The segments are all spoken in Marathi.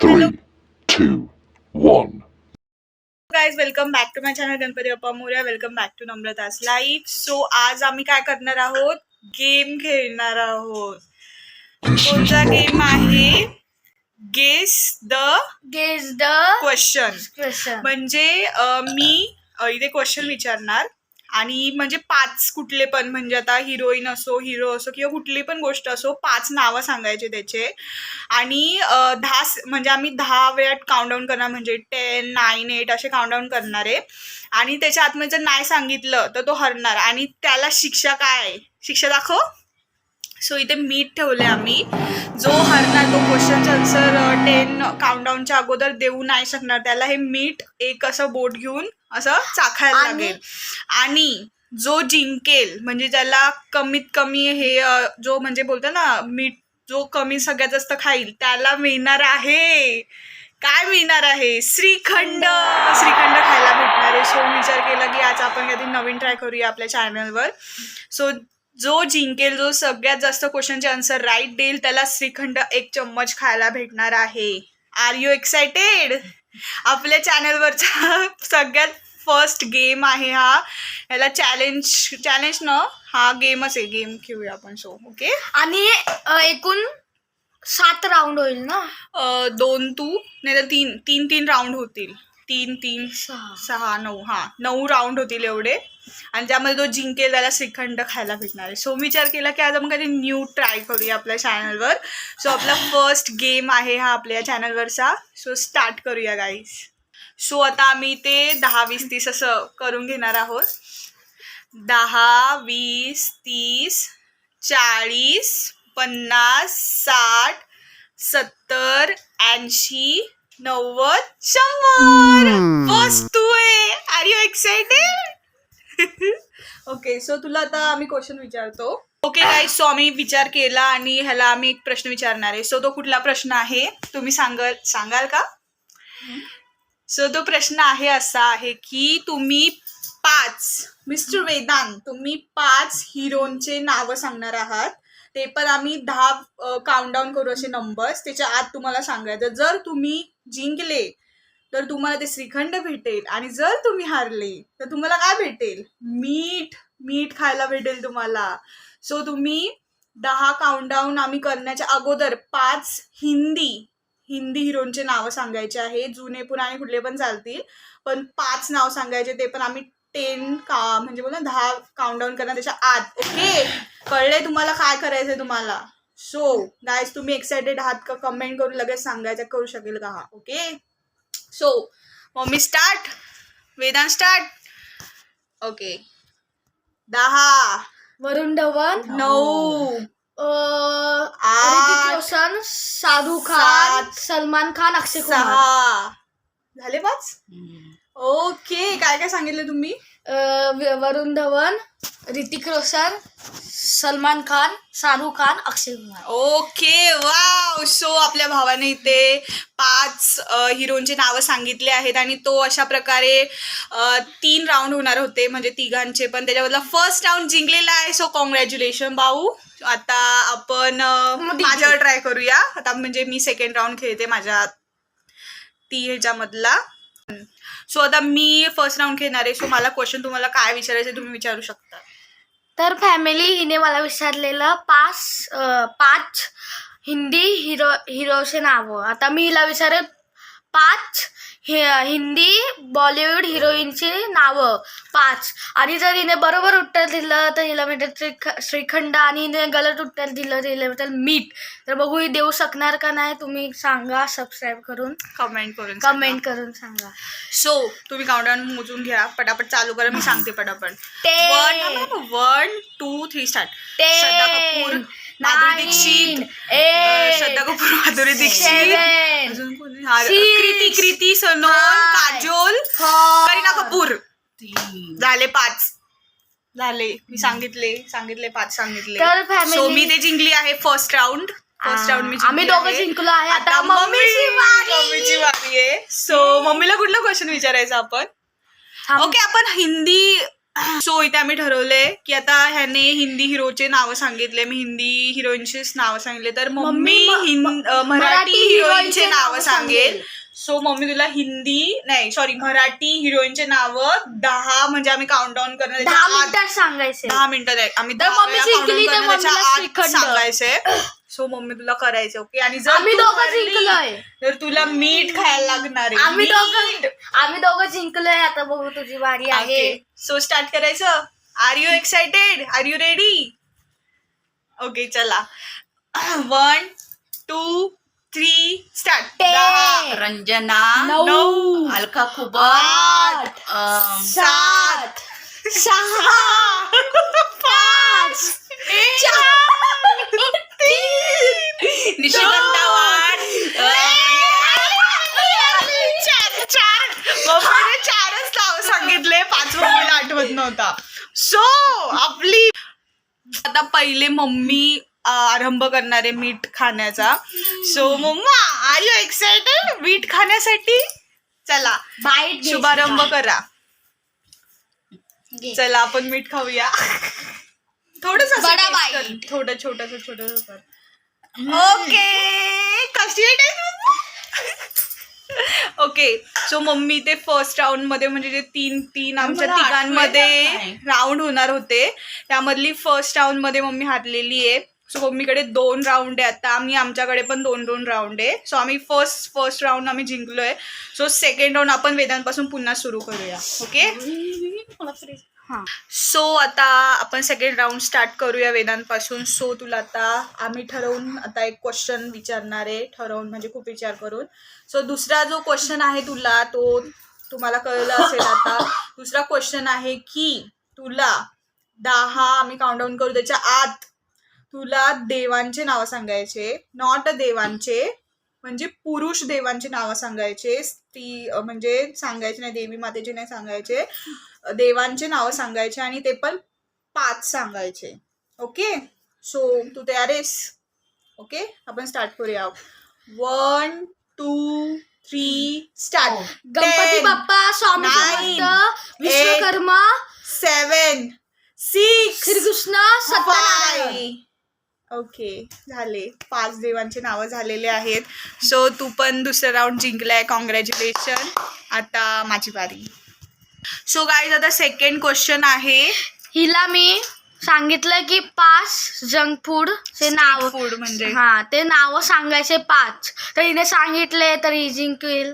Three, two, one. Guys welcome back to my channel Ganpati Bappa Morya welcome back to नम्रतास life so आज आम्ही काय करणार आहोत? गेम खेळणार आहोत. कोणता गेम आहे? Guess the guess the question question म्हणजे अं, मी अं, इथे क्वेश्चन विचारणार. आणि म्हणजे पाच कुठले पण म्हणजे आता हिरोईन असो हिरो असो किंवा कुठली पण गोष्ट असो पाच नावं सांगायचे त्याचे. आणि दहा स- म्हणजे आम्ही दहा वेळात काउंटडाऊन करणार म्हणजे टेन नाईन एट असे काउंटडाऊन करणार आहे. आणि त्याच्या आतमध्ये जर नाही सांगितलं तर तो हरणार. आणि त्याला शिक्षा काय आहे? शिक्षा दाखव. सो इथे मीठ ठेवले आम्ही. जो हरणार तो क्वेश्चनचा आन्सर टेन काउंटडाऊनच्या अगोदर देऊ नाही शकणार. त्याला हे मीठ एक असं बोट घेऊन असं चाखायला लागेल. आणि जो जिंकेल म्हणजे ज्याला कमीत कमी हे जो म्हणजे बोलतो ना मीठ जो कमी सगळ्यात जास्त खाईल त्याला मिळणार आहे. काय मिळणार आहे? श्रीखंड. श्रीखंड खायला भेटणार आहे. सो विचार केला की आज आपण काहीतरी नवीन ट्राय करूया आपल्या चॅनलवर सो जो जिंकेल जो सगळ्यात जास्त क्वेश्चनचे आन्सर राईट देईल त्याला श्रीखंड एक चम्मच खायला भेटणार आहे. आर यू एक्सायटेड आपल्या चॅनलवरचा सगळ्यात फर्स्ट गेम आहे हा. याला चॅलेंज चॅलेंज न हा गेमच आहे. गेम खेळूया आपण सो ओके आणि अ, एकूण सात राऊंड होईल ना? दोन तू नाही तर तीन तीन तीन राऊंड होतील. तीन तीन सहा. सहा नऊ हा. नऊ राऊंड होतील एवढे. आणि त्यामध्ये तो जिंकेल त्याला श्रीखंड खायला भेटणार आहे. सो विचार केला की आज आपण काही न्यू ट्राय करूया आपल्या चॅनलवर सो आपला फर्स्ट गेम आहे हा आपल्या चॅनलवरचा सो स्टार्ट करूया गाईज सो आता आम्ही ते दहा वीस तीस असं करून घेणार आहोत. दहा वीस तीस चाळीस पन्नास साठ सत्तर ऐंशी नव्वद शंभर. फर्स्ट तू आहे are you excited okay so तुला आता आम्ही क्वेश्चन विचारतो. ओके गाईज सो आम्ही विचार केला आणि ह्याला आम्ही एक प्रश्न विचारणार आहे. सो तो कुठला प्रश्न आहे? तुम्ही सांगाल सांगाल का? सो तो प्रश्न आहे असा आहे की तुम्ही पाच मिस्टर वेदांत तुम्ही पाच हिरोंचे नावं सांगणार आहात. ते पण आम्ही दहा काउंटडाऊन करू असे नंबर्स त्याच्या आत तुम्हाला सांगायचं जर तुम्ही जिंकले तर तुम्हाला ते श्रीखंड भेटेल. आणि जर तुम्ही हारले तर तुम्हाला काय भेटेल? मीठ. मीठ खायला भेटेल तुम्हाला. सो तुम्ही दहा काउंटडाऊन आम्ही करण्याच्या अगोदर पाच हिंदी हिंदी हिरोंचे नावं सांगायचे आहे. जुने पण आणि कुठले पण चालतील. पण पाच नाव सांगायचे ते पण आम्ही टेन का म्हणजे बोल ना दहा काउंटडाऊन करणार. त्याच्या आत. ओके कळले तुम्हाला काय करायचंय तुम्हाला? सो गायज तुम्ही एक्सायटेड आहात का? कमेंट करून लगेच सांगायचं करू शकेल का हा? Okay so mummy start Vedant start okay दहा. वरुण धवन. नऊ. रोशन शाहरुख खान सात, सलमान खान अक्षय कुमार. सहा. झाले पाच? ओके काय काय सांगितलं तुम्ही? Varun Dhawan Hrithik Roshan Salman Khan Shahrukh Khan Akshay Kumar. Okay wow. So आपल्या भावाने इथे पाच हिरोंचे नावं सांगितले आहेत आणि तो अशा प्रकारे अ, तीन राऊंड होणार होते म्हणजे तिघांचे. पण त्याच्याबद्दल फर्स्ट राऊंड जिंकलेला आहे. सो कॉंग्रॅच्युलेशन भाऊ. आता आपण अ, मग. माझ्यावर ट्राय करूया. आता म्हणजे मी सेकंड राऊंड खेळते माझ्या ती ह्याच्यामधला. सो आता मी फर्स्ट राऊंड खेळणार आहे. सो मला क्वेश्चन तुम्हाला काय विचारायचं तुम्ही विचारू शकता. तर फॅमिली हिने मला विचारलेलं पाच पाच हिंदी हिरो हिरोचे नावं. आता मी हिला विचारेल पाच हि हिंदी बॉलिवूड हिरोईनची नावं पाच. आणि जर हिने बरोबर उत्तर दिलं तर हिला भेटेल श्रीख श्रीखंड आणि हिने गलत उत्तर दिलं तर हिला भेटेल मीठ. तर बघू ही देऊ शकणार का नाही तुम्ही सांगा सबस्क्राईब करून. कमेंट करून सांगा. कमेंट करून सांगा. सो तुम्ही काउंटडाऊन मोजून घ्या. पटापट चालू करा मी सांगते पटापट. One one two three start Shraddha Kapoor Madhuri Dixit. Shraddha Kapoor Madhuri Dixit. Kriti Kriti Sanon Five. Kajol Kareena Kapoor. झाले पाच. झाले. मी सांगितले. सांगितले पाच सांगितले. तर family- सो मी ते जिंकली आहे फर्स्ट राऊंड फर्स्ट राऊंड मी आम्ही जिंकली दोघं आहे. जिंकलो आहे. आता आता मम्मीची मम्मी बारी. मम्मीची वारी आहे. सो मम्मीला कुठला क्वेश्चन विचारायचा आपण? थांब. ओके आपण हिंदी सो इथे आम्ही ठरवलंय की आता ह्याने हिंदी हिरोचे नावं सांगितले. मी हिंदी हिरोईनचेच नावं सांगितले. तर मम्मी मम्मी म- हिं- अ, मराठी मराठी हिरोईनचे हिरोईनचे नावं नावं सांगेल. सांगेल. सो मम्मी तुला हिंदी नाही सॉरी मराठी हिरोईनचे नावं दहा म्हणजे आम्ही काउंटडाऊन करणार दहा त्याच्या आत- मिनिटात सांगायचे. दहा मिनिटं नाही आम्ही तर दहा मम्मी वेळा जिंकली countdown तर करणार, त्याच्या मम्मीला आत श्रीखंड. सांगायचंय सो मम्मी तुला करायचं ओके आणि जर आम्ही तू दोघं हरली, जिंकलोय. तर तुला मीठ खायला लागणार आहे. आम्ही मीठ. दोघं आम्ही दोघं जिंकलोय. आता बघू तुझी वारी आहे. सो स्टार्ट करायचं. Are you excited are you ready okay चला. One two three start. दहा रंजना. नऊ. अलका आठ. अं, सात. सहा. पाच. चार. तीन. निशिगंधा वाड चार चारच नाव सांगितले. आठवत नव्हता. सो आपली आता पहिले मम्मी आरंभ करणार आहे मीठ खाण्याचा. So mamma are you excited मीठ खाण्यासाठी? चला बाईट शुभारंभ करा. चला आपण मीठ खाऊया. थोडस. थोडं छोटस छोटस ओके कशी ओके सो मम्मी? ते फर्स्ट राऊंडमध्ये म्हणजे जे तीन तीन आमच्या तिघांमध्ये. राऊंड होणार होते. त्यामधली फर्स्ट राऊंडमध्ये मम्मी हारलेली आहे. सो मम्मीकडे दोन राऊंड आहे. आता आम्ही आमच्याकडे पण दोन दोन राऊंड आहे. सो आम्ही फर्स्ट फर्स्ट राऊंड आम्ही जिंकलो आहे सो सेकंड राऊंड आपण वेदांपासून पुन्हा सुरू करूया. ओके हां. सो आता आपण सेकंड राऊंड स्टार्ट करूया वेदांपासून सो तुला आता आम्ही ठरवून आता एक क्वेश्चन विचारणार आहे. ठरवून म्हणजे खूप विचार करून. सो दुसरा जो क्वेश्चन आहे तुला तो तुम्हाला कळलं असेल आता. दुसरा क्वेश्चन आहे की तुला दहा आम्ही काउंट डाऊन करू त्याच्या आत तुला देवांचे नावं सांगायचे. नॉट देवांचे. म्हणजे पुरुष देवांची नावं सांगायचे. स्त्री म्हणजे सांगायचे नाही देवी मातेचे नाही सांगायचे. देवांचे नावं सांगायचे आणि ते पण पाच सांगायचे. ओके? सो तू तयार आहेस? ओके? आपण स्टार्ट करूया. One two three start Ganpati Bappa Swami. Samarth Vishwakarma seven six Shrikrishna Satyanarayan. Okay झाले. पाच देवांचे नावं झालेले आहेत. सो तू पण दुसरा राऊंड जिंकलाय. कॉंग्रॅच्युलेशन आता माझी बारी सो गाईज आता सेकंड क्वेश्चन आहे. हिला मी सांगितलं की पाच जंक फूड चे नाव फूड म्हणजे? हा ते नाव सांगायचे पाच. तर हिने सांगितले तर ही जिंकेल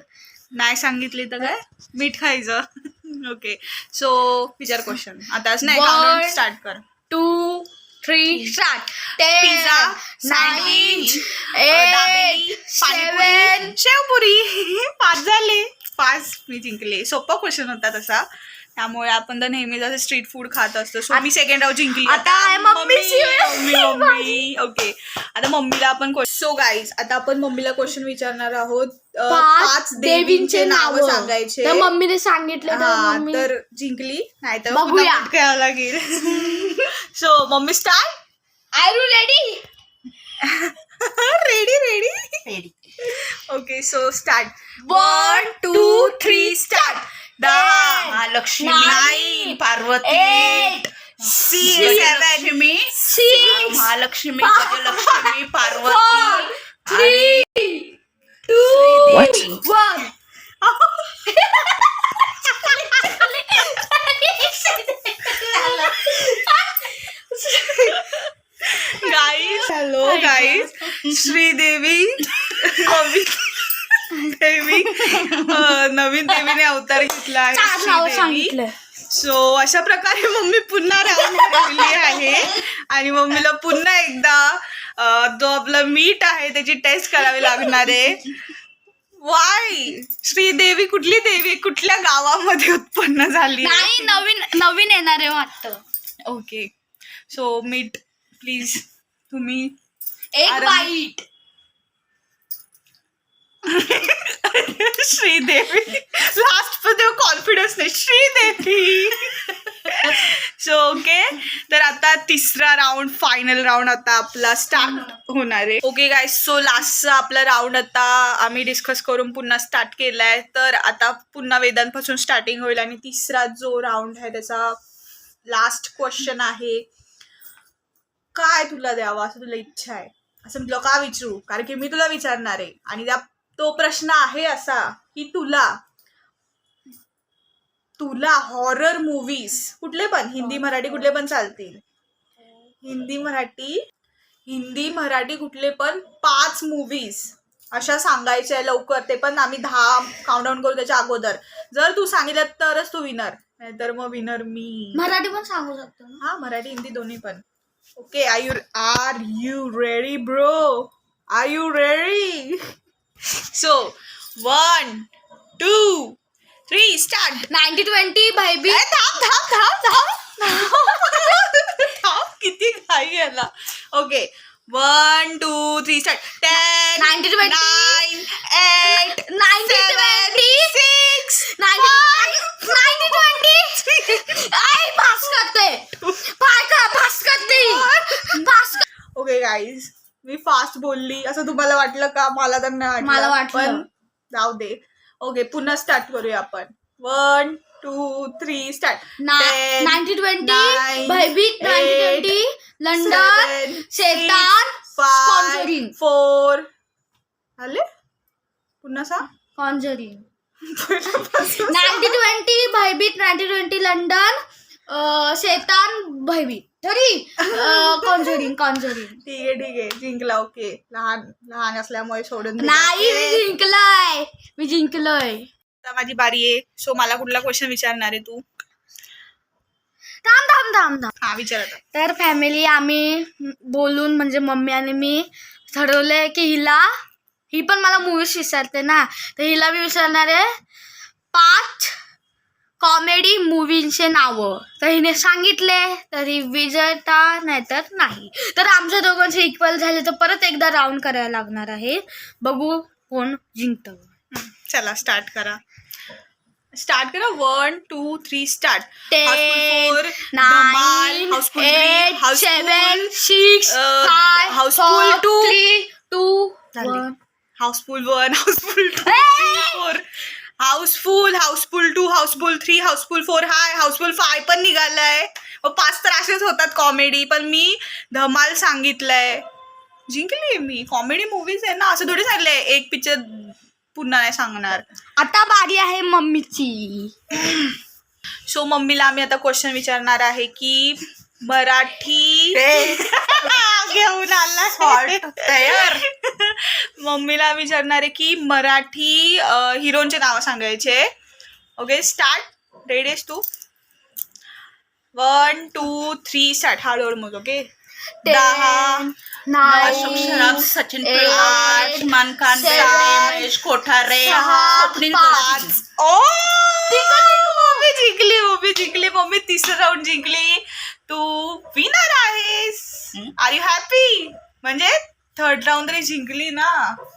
नाही सांगितले तर काय? मीठ खायचं. ओके सो विचार क्वेश्चन One. स्टार्ट कर. Two three start pizza sandwich panipuri. Shevpuri. पाच झाले. पाच. मी जिंकले. सोपा क्वेश्चन होता तसा. त्यामुळे आपण तर नेहमीच असं स्ट्रीट फूड खात असतो. सो मी सेकंड राऊंड जिंकली. आता. मम्मी मम्मी ओके आता मम्मीला आपण सो गाईज आता आपण मम्मीला क्वेश्चन विचारणार आहोत. पाच देवींचे नाव सांगायचे. मम्मीने सांगितले तर जिंकली. नाही तर लागेल. So mummy start are you ready ready ready ready. Okay so start One, two three start दहा Mahalakshmi Nine. Parvati Eight. Seven Gajalakshmi six Mahalakshmi Gajalakshmi Parvati Four, आणि two What? One guys hello guys Sridevi नवीन देवी अं, नवीन देवीने अवतार घेतला आहे सो अशा प्रकारे मम्मी पुन्हा ठेवली आहे. आणि मम्मीला पुन्हा एकदा जो आपला मीठ आहे त्याची टेस्ट करावी लागणार आहे. वाय श्रीदेवी कुठली देवी? कुठल्या गावामध्ये उत्पन्न झाली? नाही नवीन नवीन येणार आहे वाटतं. ओके सो मीठ प्लीज तुम्ही एक. बाईट श्रीदेवी. लास्ट पण तेव्हा कॉन्फिडन्स नाही. श्रीदेवी. सो ओके तर आता तिसरा राऊंड फायनल राऊंड आता आपला स्टार्ट होणार आहे. ओके गाय सो लास्टचा आपला राऊंड आता आम्ही डिस्कस करून पुन्हा स्टार्ट केलाय. तर आता पुन्हा वेदांपासून स्टार्टिंग होईल आणि तिसरा जो राऊंड आहे त्याचा लास्ट क्वेश्चन आहे काय तुला द्यावं? असं तुला इच्छा आहे. असं तुला का विचारू? कारण की मी तुला विचारणार आहे. आणि त्या तो प्रश्न आहे असा की तुला तुला हॉरर मूवीज कुठले पण हिंदी मराठी कुठले पण चालतील. हिंदी मराठी हिंदी मराठी कुठले पण पाच मूवीज अशा सांगायच्या लवकर. ते पण आम्ही दहा काउंटडाऊन करू त्याच्या अगोदर. जर तू सांगितलं तरच तू विनर नाहीतर मग विनर मी. मराठी पण सांगू शकतो ना? हा मराठी हिंदी दोन्ही पण. Okay are you are you ready bro are you ready two three start. Ninety twenty भाईबी थांब थांब थांब थांब. थांब किती घाई याला okay one two three start ten 90, 20. Nine eight ninety twenty six ninety twenty. आई पास करते. पाय का पास करते पास ओके गाईज मी फास्ट बोलली. असं तुम्हाला वाटलं का? मला तर नाही मला वाटलं. जाऊ दे. ओके पुन्हा स्टार्ट करूया आपण. One two three start ninety twenty Bhaybheet twenty London Shaitaan Conjuring. Four आले? पुन्हा सांग Conjuring ninety twenty Bhaybheet ninety twenty London Shaitaan Bhaybheet तरी कॉन्जरिंग कॉन्जरिंग ठीक आहे ठीक आहे. जिंकला ओके. लहान लहान असल्यामुळे सोडून दिलं. नाही मी. जिंकलोय. मी जिंकलोय. आता माझी बारी आहे. सो मला कुठला क्वेश्चन विचारणार आहे तू? थांब थांब थांब थांब. हा विचार आता. तर फॅमिली आम्ही बोलून म्हणजे मम्मी आणि मी ठरवलंय की हिला ही पण मला मूवीज विचारते ना. तर हिला मी विचारणार आहे पाच कॉमेडी मूवींचे नावं. तर हिने सांगितले तर विजेता नाहीतर नाही. तर आमच्या दोघांचे इक्वल झाले तर परत एकदा राऊंड करायला लागणार आहे. बघू कोण जिंकतं. चला स्टार्ट करा. स्टार्ट करा. One two three start ten nine eight seven six five Housefull two three two. One Housefull one Housefull two four Housefull Housefull two Housefull three Housefull four हाय हाऊसफुल फाय पण निघालाय. पाच तर असेच होतात कॉमेडी पण मी धमाल सांगितलंय. जिंकली मी. कॉमेडी मूवीज आहे ना असं थोडी सांगितलंय. एक पिक्चर पुन्हा नाही सांगणार. आता बारी आहे मम्मीची. सो मम्मीला आम्ही आता क्वेश्चन विचारणार आहे की मराठी घेऊन आला. तयार. मम्मीला विचारणार आहे की मराठी हिरोचे नाव सांगायचे. ओके स्टार्ट रेडीस तू? वन टू थ्री स्टार्ट हळूहळू मग ओके दहा अशोक सराफ सचिन खान seven, बेर्डे, महेश कोठारे. ओ! जिंकली मम्मी जिंकली मम्मी तिसरं राऊंड जिंकली. तू विनर आहेस. आर यू हॅपी म्हणजे थर्ड राऊंड तरी जिंकली ना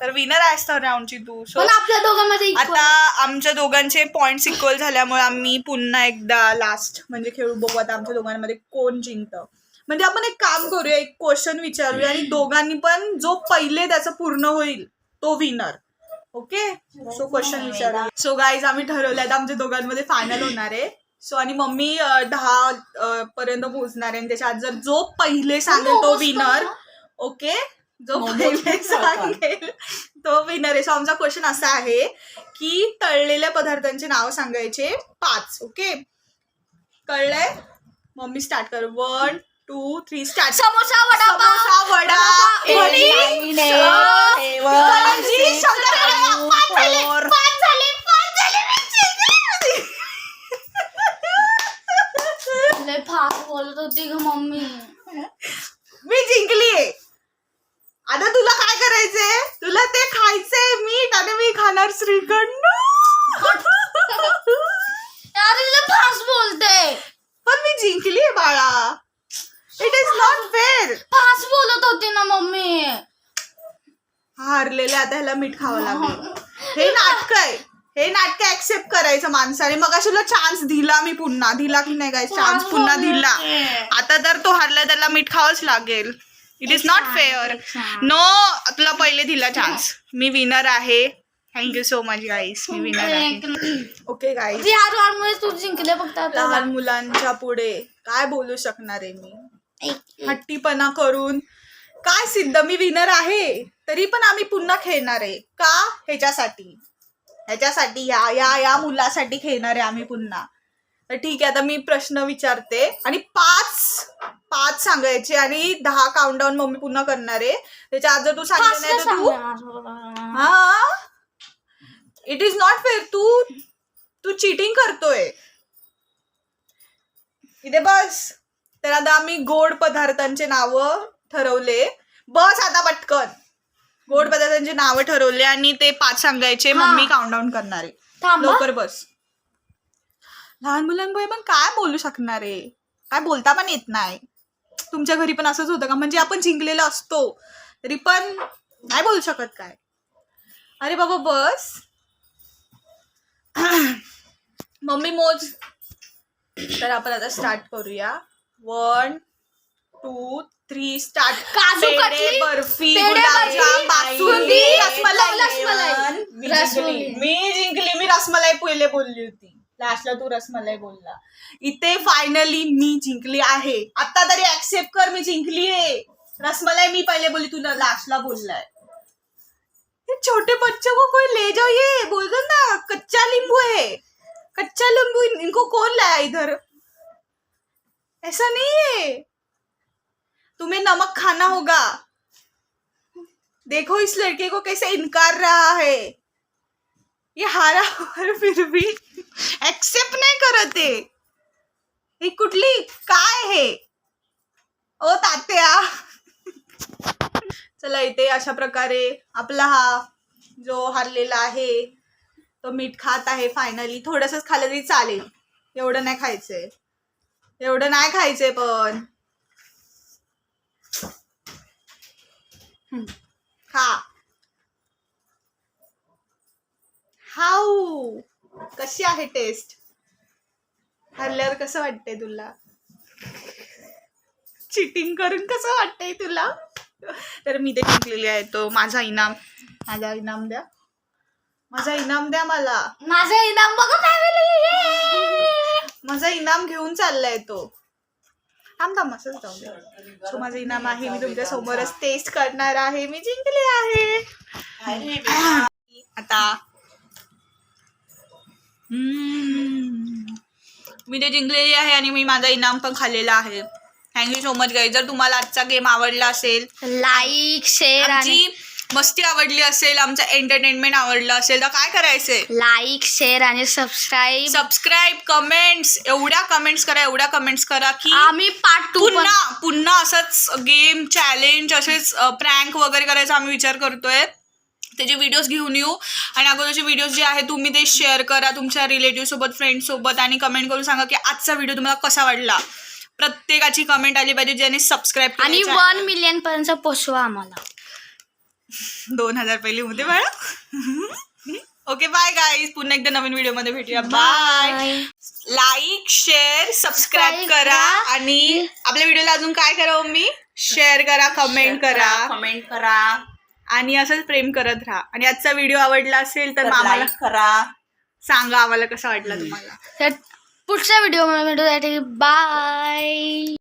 तर विनर आहेस थर्ड राऊंडची तू. सो पण आपल्या दोघांमध्ये. आता आमच्या दोघांचे पॉइंट्स इक्वल झाल्यामुळे आम्ही पुन्हा एकदा लास्ट म्हणजे खेळू बघू आता आमच्या दोघांमध्ये कोण जिंकतं. म्हणजे आपण एक काम करूया एक क्वेश्चन विचारूया आणि दोघांनी पण जो पहिले त्याचं पूर्ण होईल तो विनर ओके सो क्वेश्चन विचारूया. सो गाईज आम्ही ठरवलं आता आमच्या दोघांमध्ये फायनल होणार आहे. सो आणि मम्मी अं, दहा अं, पर्यंत पोहोचणार आहे. आणि त्याच्या आत जर जो पहिले सांगेल तो विनर ओके जो पहिले सांगेल तो विनर आहे. सो आमचा क्वेश्चन असा आहे की तळलेल्या पदार्थांचे नाव सांगायचे पाच ओके कळलंय? मम्मी स्टार्ट कर. One two three start samosa vada pav. Samosa vada वडी, अं, seven, करंजी, six, शंकरपाळ्या, five, पाच झाले, four. पाच झाले, पाच झाले, मी जिंकली. लय फास्ट बोलत होती ग मम्मी मी जिंकलीये आता तुला काय करायचंय तुला ते खायचंय मीठ आणि मी खाणार श्रीखंड अरे लय फास्ट बोलते पण मी जिंकलीये बाळा it is not fair fast बोलत होती ना मम्मी हारलेले आता ह्याला मीठ खावं लागेल. हे नाटक आहे. हे नाटक ऍक्सेप्ट करायचं माणसाने. मग तुला चान्स दिला मी पुन्हा. दिला की नाही काय चान्स पुन्हा दिला. आता जर तो हारला त्याला मीठ खावंच लागेल. It is not fair no तुला पहिले दिला चान्स मी विनर आहे. Thank you so much guys me winner आहे. ओके गाईस तू जिंकले फक्त लहान मुलांच्या पुढे. काय बोलू शकणार आहे मी? हट्टीपणा करून. काय सिद्ध? मी विनर आहे. तरी पण आम्ही पुन्हा खेळणार आहे. का? ह्याच्यासाठी. ह्याच्यासाठी या या या मुलासाठी खेळणार आहे आम्ही पुन्हा. तर ठीक आहे आता मी प्रश्न विचारते. आणि पाच पाच सांगायचे आणि दहा काउंटडाऊन मम्मी पुन्हा करणार आहे. त्याच्या आज जर तू सांगितलं नाही तर तू हा? इट इज नॉट फेअर तू तू चिटिंग करतोय. इथे बस. तर आता आम्ही गोड पदार्थांचे नाव ठरवले. बस आता पटकन. गोड पदार्थांचे नावं ठरवले आणि ते पाच सांगायचे हा. मम्मी काउंटडाऊन करणार आहे. थांबा लवकर बस. लहान मुलांमुळे पण काय बोलू शकणार आहे? काय बोलता पण येत नाही. तुमच्या घरी पण असंच होतं का? म्हणजे आपण जिंकलेलो असतो तरी पण नाही बोलू शकत काय? अरे बाबा बस. मम्मी मोज. तर आपण आता स्टार्ट करूया. वन टू थ्री स्टार्ट काजू पेढे, कतली, बर्फी पेढे, गुलाबजाम बर्फी, बासुंदी रसमलाई. रसमलाई. मी जिंकली. मी जिंकली. मी रसमलाई पहिले बोलली होती. लास्टला तू रसमलाई बोलला. इथे फायनली मी जिंकली आहे. आता तरी ऍक्सेप्ट कर मी जिंकली आहे रसमलाई मी पहिले बोलली तू लास्टला बोललाय. ये छोटे बच्चों को कोई ले जाओ ये बोल दो ना. कच्चा नींबू है. कच्चा नींबू इन- इनको कौन लाया इधर? ऐसा नहीं है. तुम्हें नमक खाना होगा। देखो इस लड़के को कैसे इनकार रहा है। ये हारा और फिर भी एक्सेप्ट नाही करत। ही कुठली काय हे? ओ तात्या। चला इथे अशा प्रकारे आपला हा जो हारलेला आहे तो मीठ खात आहे फायनली थोडंसंच खाल्लं तरी चालेल. एवढं नाही खायचंय. एवढं नाही खायचंय पण. कशी आहे टेस्ट हरल्यावर कसं वाटतंय तुला? चिटिंग करून कसं वाटतंय तुला? तर मी ते जिंकलेली आहे तो माझा इनाम. माझा इनाम द्या. माझा इनाम द्या मला. माझं इनाम बघा फॅमिली माझा इनाम घेऊन चाललाय तो. थांब थांब असंच जाऊ दे. सो माझं इनाम आहे मी तुमच्या समोरच टेस्ट करणार आहे. मी जिंकले आहे. आता. मी ते जिंकलेली आहे आणि मी माझा इनाम पण खाल्लेला आहे. थँक्यू सो मच गाई जर तुम्हाला आजचा गेम आवडला असेल लाईक शेअर आणि आमची मस्ती आवडली असेल आमचं एंटरटेनमेंट आवडलं असेल तर काय करायचंय? लाईक शेअर आणि सबस्क्राईब सबस्क्राईब कमेंट्स एवढ्या कमेंट्स करा एवढ्या कमेंट्स करा की आम्ही पार्ट टू पुन्हा पुन्हा असंच गेम चॅलेंज असेच प्रँक वगैरे करायचा आम्ही विचार करतोय. त्याचे व्हिडिओज घेऊन येऊ. आणि अगोदरचे व्हिडिओज जे आहे तुम्ही ते शेअर करा तुमच्या रिलेटिव्ह सोबत फ्रेंड सोबत आणि कमेंट करून सांगा की आजचा व्हिडिओ तुम्हाला कसा वाटला. प्रत्येकाची कमेंट आली पाहिजे ज्याने सबस्क्राईब आणि वन मिलियन पर्यंत पोचवा आम्हाला. दोन हजार पहिली होते मॅडम ओके बाय गाईज पुन्हा एकदा नवीन व्हिडिओमध्ये भेटूया. बाय. लाईक शेअर सबस्क्राईब करा. आणि आपल्या व्हिडिओला अजून काय करा मी शेअर करा कमेंट करा कमेंट करा. आणि असंच प्रेम करत राहा. आणि आजचा व्हिडिओ आवडला असेल तर आम्हाला करा. सांगा आम्हाला कसा वाटला तुम्हाला. तर पुढच्या व्हिडिओमध्ये भेटू बाय